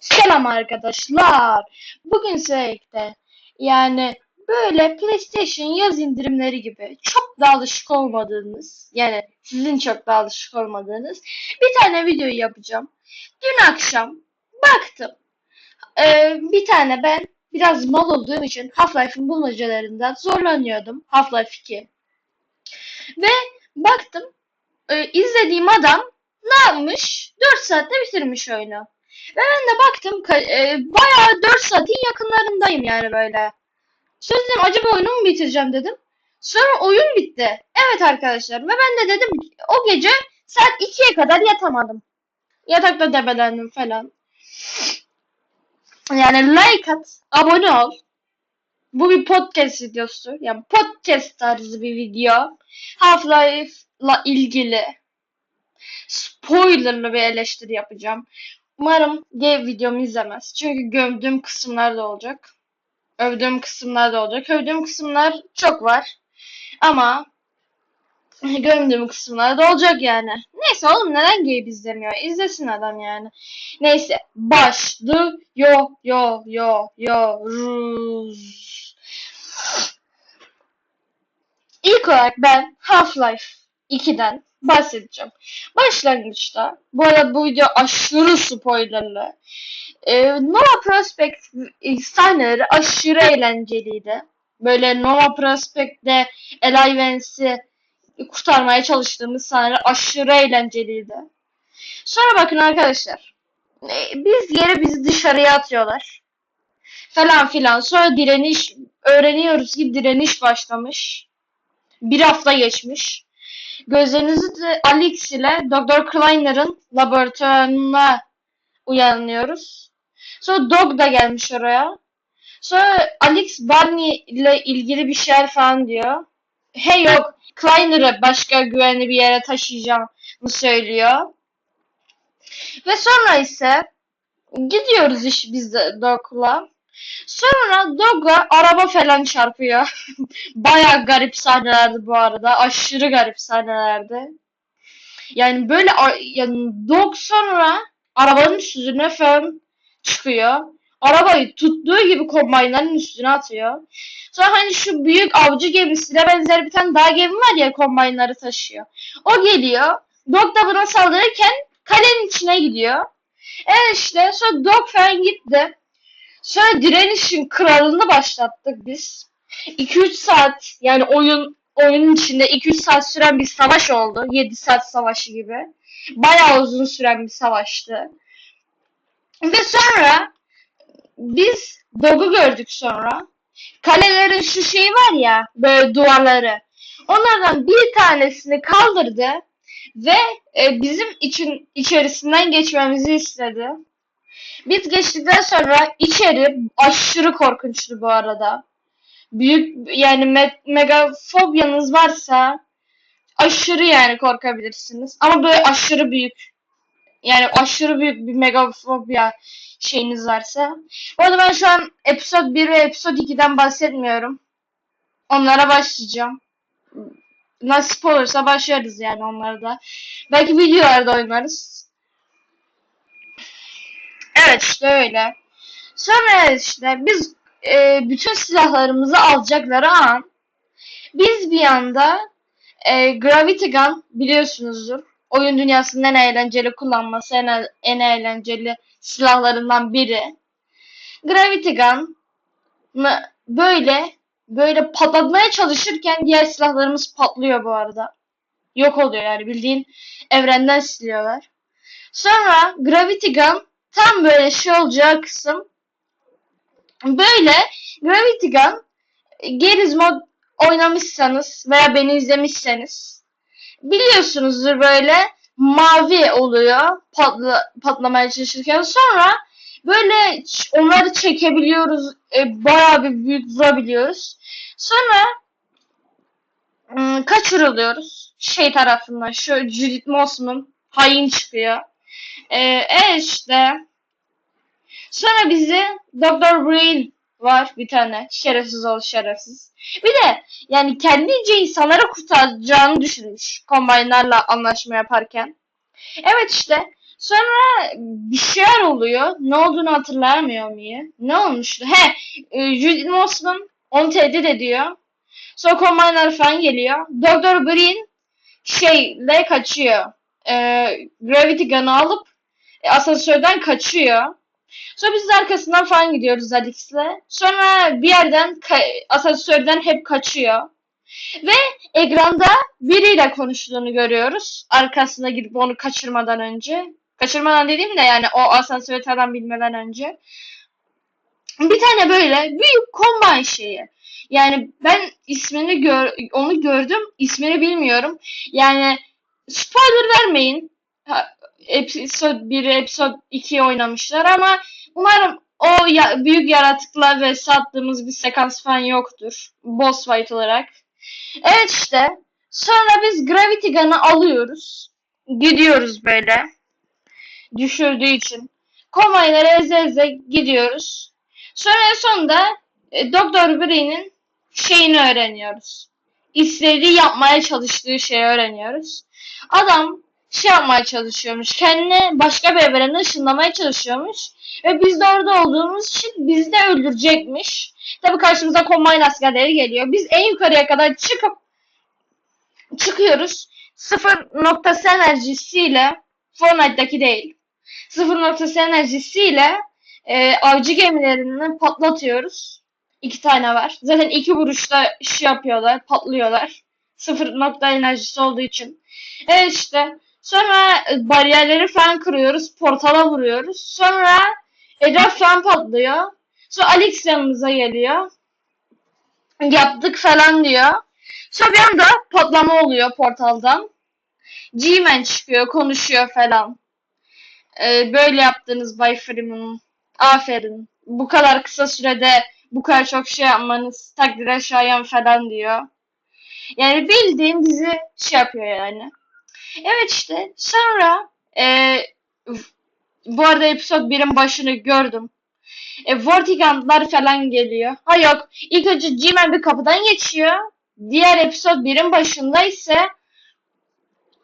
Selam arkadaşlar. Bugün sizlerle yani böyle PlayStation yaz indirimleri gibi çok da alışık olmadığınız yani sizin çok da alışık olmadığınız bir tane videoyu yapacağım. Dün akşam baktım. Ee, bir tane ben biraz mal olduğum için Half-Life'ın bulmacalarından zorlanıyordum. Half-Life 2. Ve baktım e, izlediğim adam ne yapmış? 4 saatte bitirmiş oyunu. Ve ben de baktım e, bayağı 4 saatin yakınlarındayım yani böyle. Sonra acaba oyunu mu bitireceğim dedim. Sonra oyun bitti. Evet arkadaşlar ve ben de dedim o gece saat 2'ye kadar yatamadım. Yatakta debelendim falan. Yani like at, abone ol. Bu bir podcast videosu. Yani podcast tarzı bir video. Half-Life'la ilgili spoilerlı bir eleştiri yapacağım. Umarım gay videomu izlemez. Çünkü gömdüğüm kısımlar da olacak. Övdüğüm kısımlar da olacak. Övdüğüm kısımlar çok var. Ama gömdüğüm kısımlar da olacak yani. Neyse oğlum neden gay izlemiyor? İzlesin adam yani. Neyse başlıyor yo yo yo yo ruz. İlk olarak ben Half-Life 2'den bahsedeceğim. Başlangıçta, bu arada bu video aşırı spoilerlı. Ee, Nova Prospect sahneleri aşırı eğlenceliydi. Böyle Nova Prospect'te Eli Vance'i kurtarmaya çalıştığımız sahneler aşırı eğlenceliydi. Sonra bakın arkadaşlar. Ee, Biz yere bizi dışarıya atıyorlar. Falan filan. Sonra direniş öğreniyoruz ki direniş başlamış. Bir hafta geçmiş. Gözlerinizi de Alex ile Dr. Kleiner'ın laboratuvarına uyanıyoruz. Sonra Dog da gelmiş oraya. Sonra Alex Barney ile ilgili bir şeyler falan diyor. Hey yok Kleiner'ı başka güvenli bir yere taşıyacağımı söylüyor. Ve sonra ise gidiyoruz iş biz de Dog'la. Sonra Dog'a araba falan çarpıyor. Baya garip sahnelerdi bu arada. Aşırı garip sahnelerdi. Yani böyle yani Dog sonra arabanın üstüne falan çıkıyor. Arabayı tuttuğu gibi kombaynların üstüne atıyor. Sonra hani şu büyük avcı gemisine benzer bir tane daha gemi var ya kombaynları taşıyor. O geliyor. Dog da buna saldırırken kalenin içine gidiyor. Evet işte sonra Dog falan gitti. Sonra direnişin kralını başlattık biz. 2-3 saat yani oyun oyunun içinde 2-3 saat süren bir savaş oldu. 7 saat savaşı gibi. Bayağı uzun süren bir savaştı. Ve sonra biz Dog'u gördük sonra. Kalelerin şu şeyi var ya böyle duvarları. Onlardan bir tanesini kaldırdı ve e, bizim için içerisinden geçmemizi istedi. Biz geçtikten sonra içeri aşırı korkunçtu bu arada. Büyük yani me- megafobyanız varsa aşırı yani korkabilirsiniz. Ama böyle aşırı büyük yani aşırı büyük bir megafobya şeyiniz varsa. Bu arada ben şu an episode 1 ve episode 2'den bahsetmiyorum. Onlara başlayacağım. Nasip olursa başlarız yani onlara da. Belki videolarda oynarız. Evet işte öyle. Sonra işte biz e, bütün silahlarımızı alacakları an biz bir anda e, Gravity Gun biliyorsunuzdur. Oyun dünyasının en eğlenceli kullanması, en, en eğlenceli silahlarından biri. Gravity Gun böyle böyle patlatmaya çalışırken diğer silahlarımız patlıyor bu arada. Yok oluyor yani bildiğin evrenden siliyorlar. Sonra Gravity Gun tam böyle şey olacağı kısım. Böyle Gravity Gun Geriz mod oynamışsanız veya beni izlemişseniz biliyorsunuzdur böyle mavi oluyor patla, patlamaya çalışırken. Sonra böyle onları çekebiliyoruz e, bayağı bir büyük vurabiliyoruz. Sonra ım, kaçırılıyoruz. Şey tarafından şu Judith Mossman hain çıkıyor. E, e işte sonra bizi Dr. Brain var bir tane şerefsiz ol şerefsiz bir de yani kendince insanları kurtaracağını düşünmüş kombaynlarla anlaşma yaparken. Evet işte Sonra bir şeyler oluyor. Ne olduğunu hatırlayamıyorum iyi. Ne olmuştu? He, e, Judith Mossman onu tehdit ediyor. Sonra Combine'lar falan geliyor. Doktor Green şeyle kaçıyor. E, Gravity Gun'ı alıp e, asansörden kaçıyor. Sonra biz arkasından falan gidiyoruz Alix'le. Sonra bir yerden asansörden hep kaçıyor. Ve ekranda biriyle konuştuğunu görüyoruz. Arkasına gidip onu kaçırmadan önce. Kaçırmadan dediğim de yani o asansörü falan bilmeden önce. Bir tane böyle büyük kombine şeyi. Yani ben ismini gör onu gördüm. ismini bilmiyorum. Yani spoiler vermeyin. Episode 1, episode 2 oynamışlar ama umarım o ya- büyük yaratıkla ve sattığımız bir sekans falan yoktur. Boss fight olarak. Evet işte. Sonra biz Gravity Gun'ı alıyoruz. Gidiyoruz böyle. Düşürdüğü için. Kombayları eze eze gidiyoruz. Sonra en sonunda e, Doktor Brain'in şeyini öğreniyoruz. İstediği yapmaya çalıştığı şeyi öğreniyoruz. Adam şey yapmaya çalışıyormuş. Kendini başka bir evrene ışınlamaya çalışıyormuş. Ve biz de orada olduğumuz için bizi de öldürecekmiş. Tabii karşımıza Combine askerleri geliyor. Biz en yukarıya kadar çıkıp çıkıyoruz. Sıfır noktası enerjisiyle Fortnite'daki değil. Sıfır noktası enerjisiyle e, avcı gemilerini patlatıyoruz. İki tane var. Zaten iki vuruşta şey yapıyorlar, patlıyorlar. Sıfır nokta enerjisi olduğu için. Evet işte. Sonra e, bariyerleri falan kırıyoruz. Portala vuruyoruz. Sonra etraf falan patlıyor. Sonra Alex yanımıza geliyor. Yaptık falan diyor. Sonra bir anda patlama oluyor portaldan. G-Man çıkıyor, konuşuyor falan. Ee, böyle yaptınız Bay Freeman. Aferin. Bu kadar kısa sürede bu kadar çok şey yapmanız takdire şayan falan diyor. Yani bildiğin bizi şey yapıyor yani. Evet işte sonra e, bu arada episode 1'in başını gördüm. E, Vortigandlar falan geliyor. Ha yok. İlk önce G-Man bir kapıdan geçiyor. Diğer episode 1'in başında ise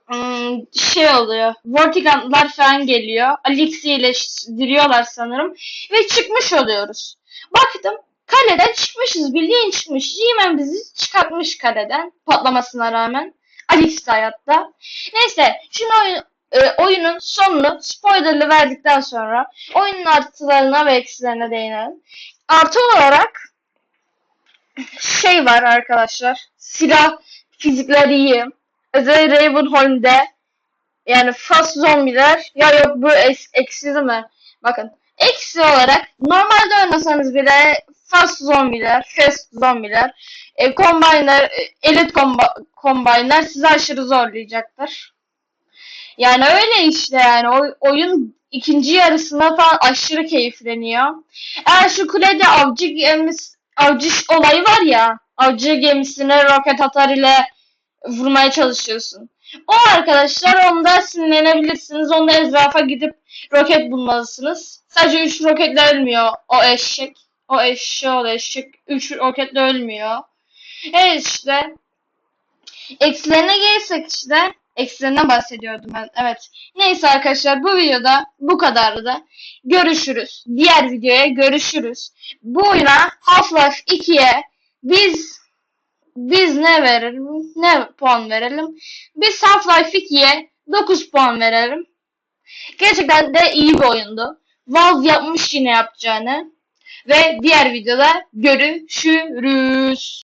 hmm, şey oluyor. Vortigandlar falan geliyor. Alexi ile diriyorlar sanırım. Ve çıkmış oluyoruz. Baktım kaleden çıkmışız. Bildiğin çıkmış. G-Man bizi çıkartmış kaleden. Patlamasına rağmen. Alex de hayatta. Neyse. Şimdi oyun, e, oyunun sonunu spoilerlı verdikten sonra oyunun artılarına ve eksilerine değinelim. Artı olarak şey var arkadaşlar. Silah fizikleri iyi. Özellikle Ravenholm'de yani fast zombiler ya yok bu es- mi? Bakın eksi olarak normalde oynasanız bile fast zombiler, fast zombiler, e, combine'ler, e, elit comba combine'ler sizi aşırı zorlayacaktır. Yani öyle işte yani o, oyun ikinci yarısında falan aşırı keyifleniyor. Eğer şu kulede avcı gemisi, avcı olayı var ya, avcı gemisine roket atar ile vurmaya çalışıyorsun. O arkadaşlar onda sinirlenebilirsiniz. Onda etrafa gidip roket bulmalısınız. Sadece 3 roketle ölmüyor o eşek. O eşşoğlu eşek 3 roketle ölmüyor. Evet işte. Eksilerine gelirsek işte. Eksilerinden bahsediyordum ben. Evet. Neyse arkadaşlar bu videoda bu kadardı. Görüşürüz. Diğer videoya görüşürüz. Bu oyuna Half-Life 2'ye biz biz ne verelim? Ne puan verelim? Biz Half-Life 2'ye 9 puan verelim. Gerçekten de iyi bir oyundu. Valve yapmış yine yapacağını. Ve diğer videoda görüşürüz.